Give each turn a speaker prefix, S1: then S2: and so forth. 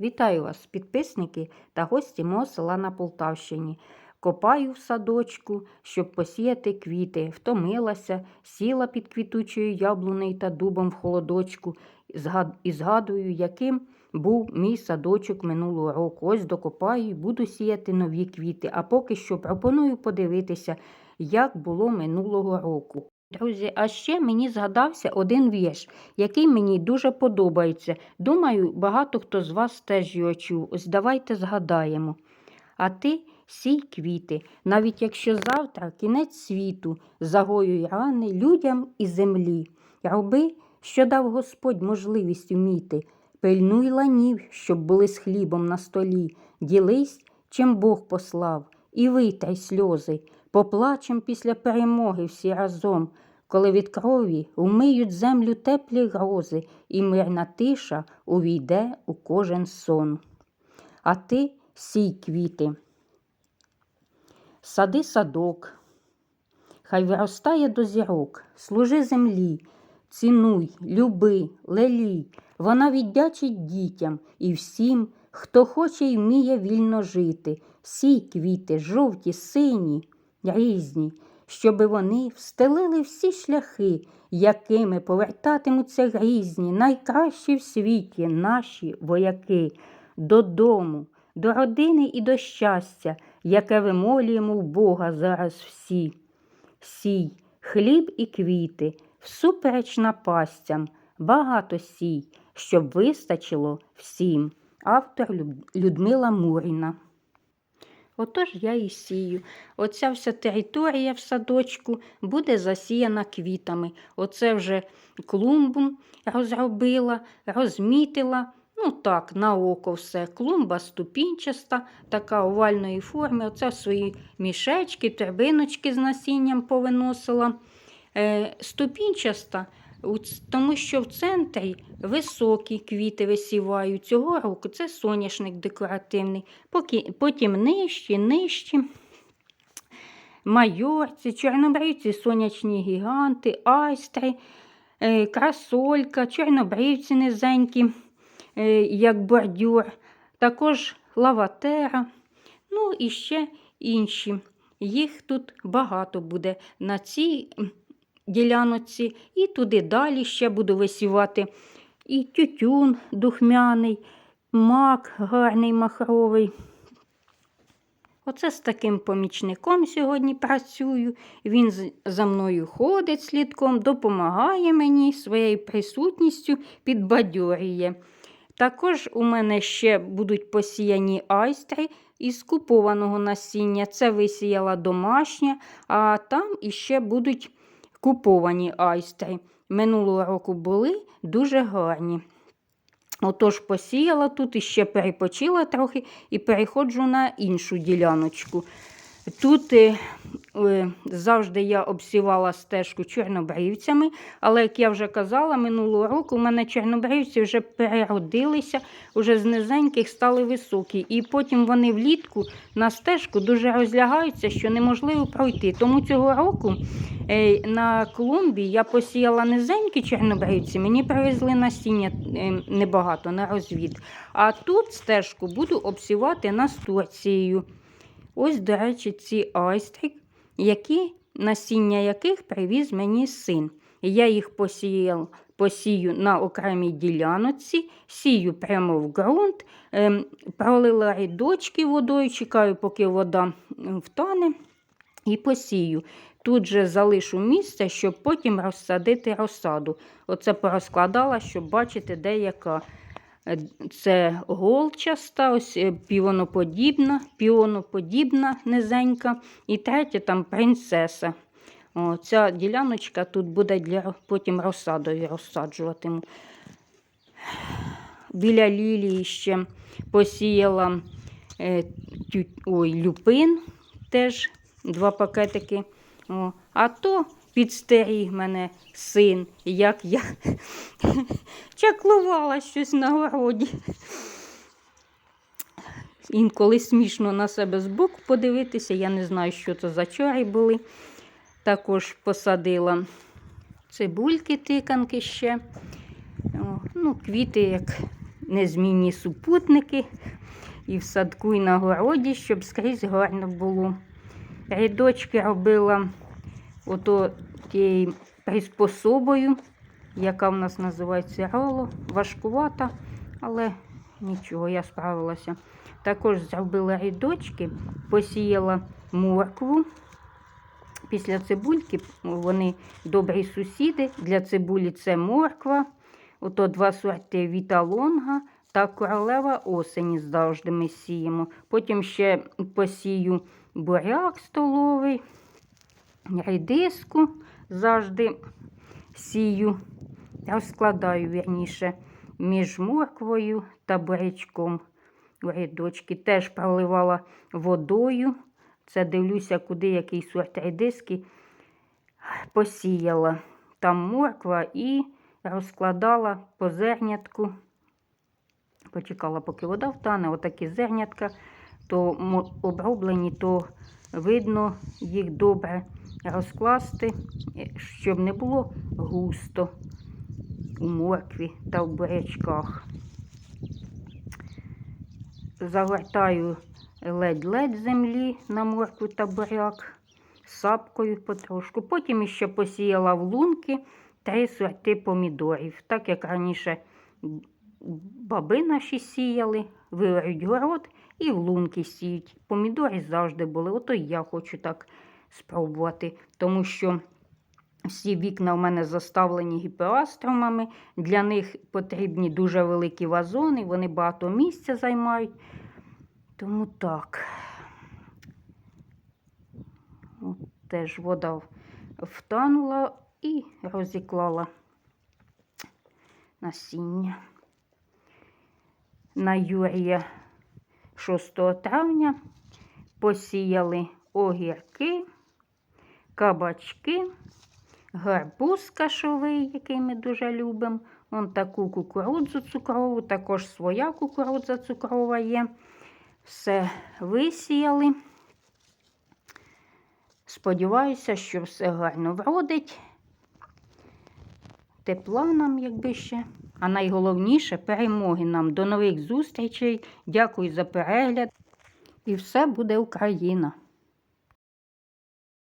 S1: Вітаю вас, підписники та гості мого села на Полтавщині. Копаю в садочку, щоб посіяти квіти. Втомилася, сіла під квітучою яблунею та дубом в холодочку і згадую, яким був мій садочок минулого року. Ось докопаю і буду сіяти нові квіти. А поки що пропоную подивитися, як було минулого року. Друзі, а ще мені згадався один вірш, який мені дуже подобається. Думаю, багато хто з вас теж його чув. Ось давайте згадаємо. А ти сій квіти, навіть якщо завтра кінець світу, загоюй рани людям і землі. Роби, що дав Господь можливість уміти. Пильнуй ланів, щоб були з хлібом на столі. Ділись, чим Бог послав, і витай сльози. Поплачем після перемоги всі разом, коли від крові умиють землю теплі грози, і мирна тиша увійде у кожен сон. А ти сій квіти, сади садок, хай виростає до зірок, служи землі, цінуй, люби, лелій, вона віддячить дітям і всім, хто хоче й вміє вільно жити. Сій квіти, жовті, сині, різні, щоби вони встелили всі шляхи, якими повертатимуться грізні, найкращі в світі наші вояки, додому, до родини і до щастя, яке вимолюємо в Бога зараз всі. Сій, хліб і квіти, всупереч напастям, багато сій, щоб вистачило всім. Автор Людмила Муріна. Отож я і сію. Оця вся територія в садочку буде засіяна квітами. Оце вже клумбу розробила, розмітила. Ну так, на око все. Клумба ступінчаста, така овальної форми. Оце свої мішечки, торбиночки з насінням повиносила. Е, ступінчаста, тому що в центрі високі квіти висіваю. Цього року це соняшник декоративний, потім нижчі, нижчі. Майорці, чорнобривці, сонячні гіганти, айстри, е, красолька, чорнобривці низенькі, е, як бордюр, також лаватера, ну і ще інші. Їх тут багато буде на цій діляночці, і туди далі ще буду висівати і тютюн духмяний, мак гарний махровий. Оце з таким помічником сьогодні працюю. Він за мною ходить слідком, допомагає мені своєю присутністю, підбадьорює. Також у мене ще будуть посіяні айстри із купованого насіння. Це висіяла домашня, а там іще будуть куповані айстри. Минулого року були дуже гарні. Отож посіяла тут і ще перепочила трохи і переходжу на іншу діляночку. Тут е, е, завжди я обсівала стежку чорнобривцями, але, як я вже казала, минулого року у мене чорнобривці вже переродилися, вже з низеньких стали високі. І потім вони влітку на стежку дуже розлягаються, що неможливо пройти. Тому цього року е, на клумбі я посіяла низенькі чорнобривці, мені привезли насіння небагато на розвід. А тут стежку буду обсівати настурцією. Ось, до речі, ці айстри, які, насіння яких привіз мені син. Я їх посіяв, посію на окремій діляночці, сію прямо в ґрунт, ем, пролила рядочки водою, чекаю, поки вода втане, і посію. Тут же залишу місце, щоб потім розсадити розсаду. Оце порозкладала, щоб бачити, де яка. Е, Це голчаста, ось е, півоноподібна, піоноподібна низенька, і третя там принцеса. О, ця діляночка тут буде для потім розсадою розсаджуватиму. Біля лілії ще посіяла е, тю, ой, люпин, теж два пакетики. О, а то підстеріг мене син, як я чаклувала щось на городі. Інколи смішно на себе збоку подивитися, я не знаю, що це за чари були. Також посадила цибульки, тиканки ще. Ну, квіти, як незмінні супутники і в садку, і на городі, щоб скрізь гарно було. Рядочки робила ото тією приспособою, яка в нас називається роло. Важкувата, але нічого, я справилася. Також зробила рядочки, посіяла моркву. Після цибульки вони добрі сусіди. Для цибулі це морква, ото два сорти віталонга та королева осені завжди ми сіємо. Потім ще посію буряк столовий, редиску завжди сію, розкладаю вірніше між морквою та бурячком рядочки. Теж проливала водою. Це дивлюся, куди який сорт редиски посіяла. Там морква і розкладала по зернятку. Почекала, поки вода втане, отакі зернятка, то оброблені, то видно їх добре розкласти, е, щоб не було густо у моркві та в бурячках. Загортаю ледь-ледь землі на моркву та буряк сапкою потрошку. Потім ще посіяла в лунки три сорти помідорів. Так як раніше баби наші сіяли, виорють город і в лунки сіють. Помідори завжди були. Ото й я хочу так спробувати, тому що всі вікна в мене заставлені гіпеастромами. Для них потрібні дуже великі вазони, вони багато місця займають. Тому так. От теж вода втанула і розіклала насіння. На Юрія 6 травня посіяли огірки, кабачки, гарбуз кашовий, який ми дуже любимо. Вон таку кукурудзу цукрову, також своя кукурудза цукрова є. Все висіяли. Сподіваюся, що все гарно вродить. Тепла нам, якби ще. А найголовніше перемоги нам. До нових зустрічей. Дякую за перегляд. І все буде Україна!